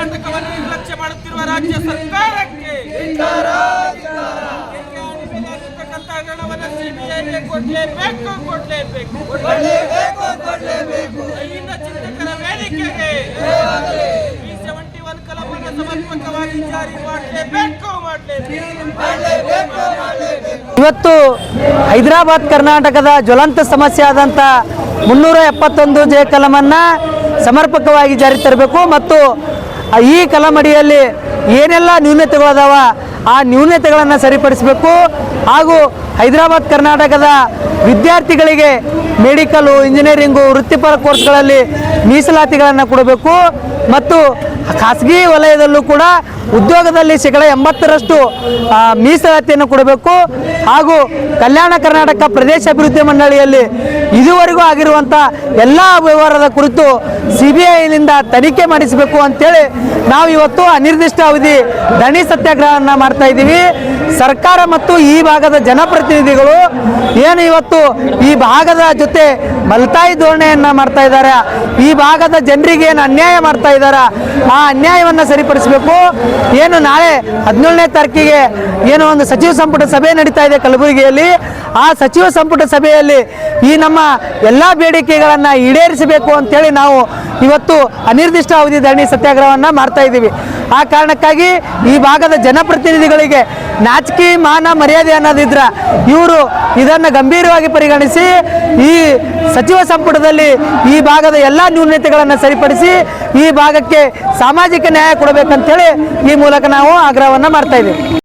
ಕರ್ನಾಟಕವನ್ನು ನಿರ್ಲಕ್ಷ್ಯ ಮಾಡುತ್ತಿರುವ ರಾಜ್ಯ ಸರ್ಕಾರಕ್ಕೆ ಆಗಿರ್ತಕ್ಕಂಥ ಹಗರಣವನ್ನು ಸಿಬಿಐಗೆ ಕೊಡ್ಲೇಬೇಕು ಕೊಡ್ಲೇಬೇಕು. ಅಹಿಂದ ಚಿಂತಕರ ವೇದಿಕೆಗೆ ಈ ಸೆವೆಂಟಿ ಒನ್ ಕಲಮನ್ನು ಸಮರ್ಪಕವಾಗಿ ಜಾರಿ ಮಾಡಲೇಬೇಕು ಮಾಡಲೇಬೇಕು. ಇವತ್ತು ಹೈದರಾಬಾದ್ ಕರ್ನಾಟಕದ ಜ್ವಲಂತ ಸಮಸ್ಯೆ ಆದಂತ ಮುನ್ನೂರ ಎಪ್ಪತ್ತೊಂದು ಜೆ ಕಲಮನ್ನು ಸಮರ್ಪಕವಾಗಿ ಜಾರಿ ತರಬೇಕು ಮತ್ತು ಈ ಕಲಮಡಿಯಲ್ಲಿ ಏನೆಲ್ಲ ನ್ಯೂನತೆಗಳದಾವ ಆ ನ್ಯೂನತೆಗಳನ್ನು ಸರಿಪಡಿಸಬೇಕು. ಹಾಗೂ ಹೈದರಾಬಾದ್, ಕರ್ನಾಟಕದ ವಿದ್ಯಾರ್ಥಿಗಳಿಗೆ ಮೆಡಿಕಲು ಇಂಜಿನಿಯರಿಂಗು ವೃತ್ತಿಪರ ಕೋರ್ಸ್ಗಳಲ್ಲಿ ಮೀಸಲಾತಿಗಳನ್ನು ಕೊಡಬೇಕು. ಮತ್ತು ಖಾಸಗಿ ವಲಯದಲ್ಲೂ ಕೂಡ ಉದ್ಯೋಗದಲ್ಲಿ ಶೇಕಡ ಎಂಬತ್ತರಷ್ಟು ಮೀಸಲಾತಿಯನ್ನು ಕೊಡಬೇಕು. ಹಾಗೂ ಕಲ್ಯಾಣ ಕರ್ನಾಟಕ ಪ್ರದೇಶ ಅಭಿವೃದ್ಧಿ ಮಂಡಳಿಯಲ್ಲಿ ಇದುವರೆಗೂ ಆಗಿರುವಂಥ ಎಲ್ಲ ವ್ಯವಹಾರದ ಕುರಿತು ಸಿ ಬಿ ಐನಿಂದ ತನಿಖೆ ಮಾಡಿಸಬೇಕು ಅಂತೇಳಿ ನಾವು ಇವತ್ತು ಅನಿರ್ದಿಷ್ಟ ಅವಧಿ ದಣಿ ಸತ್ಯಾಗ್ರಹವನ್ನು ಮಾಡ್ತಾ ಇದ್ದೀವಿ. ಸರ್ಕಾರ ಮತ್ತು ಈ ಭಾಗದ ಜನಪ್ರತಿನಿಧಿಗಳು ಏನು ಇವತ್ತು ಈ ಭಾಗದ ಜೊತೆ ಮಲ್ತಾಯಿ ಧೋರಣೆಯನ್ನ ಮಾಡ್ತಾ ಇದ್ದಾರೆ, ಈ ಭಾಗದ ಜನರಿಗೆ ಏನು ಅನ್ಯಾಯ ಮಾಡ್ತಾ ಇದ್ದಾರ, ಆ ಅನ್ಯಾಯವನ್ನು ಸರಿಪಡಿಸಬೇಕು. ಏನು ನಾಳೆ ಹದಿನೇಳನೇ ತಾರೀಕಿಗೆ ಏನು ಒಂದು ಸಚಿವ ಸಂಪುಟ ಸಭೆ ನಡೀತಾ ಇದೆ ಕಲಬುರಗಿಯಲ್ಲಿ. ಆ ಸಚಿವ ಸಂಪುಟ ಸಭೆಯಲ್ಲಿ ಈ ನಮ್ಮ ಎಲ್ಲ ಬೇಡಿಕೆಗಳನ್ನು ಈಡೇರಿಸಬೇಕು ಅಂತೇಳಿ ನಾವು ಇವತ್ತು ಅನಿರ್ದಿಷ್ಟ ಅವಧಿ ಧರಣಿ ಸತ್ಯಾಗ್ರಹವನ್ನು ಮಾಡ್ತಾ ಇದ್ದೀವಿ. ಆ ಕಾರಣಕ್ಕಾಗಿ ಈ ಭಾಗದ ಜನಪ್ರತಿನಿಧಿಗಳಿಗೆ ನಾಚಿಕೆ, ಮಾನ, ಮರ್ಯಾದೆ ಅನ್ನೋದಿದ್ರ ಇವರು ಇದನ್ನು ಗಂಭೀರವಾಗಿ ಪರಿಗಣಿಸಿ ಈ ಸಚಿವ ಸಂಪುಟದಲ್ಲಿ ಈ ಭಾಗದ ಎಲ್ಲ ನ್ಯೂನತೆಗಳನ್ನು ಸರಿಪಡಿಸಿ ಈ ಭಾಗಕ್ಕೆ ಸಾಮಾಜಿಕ ನ್ಯಾಯ ಕೊಡಬೇಕಂತೇಳಿ ಈ ಮೂಲಕ ನಾವು ಆಗ್ರಹವನ್ನು ಮಾಡ್ತಾ ಇದ್ದೀವಿ.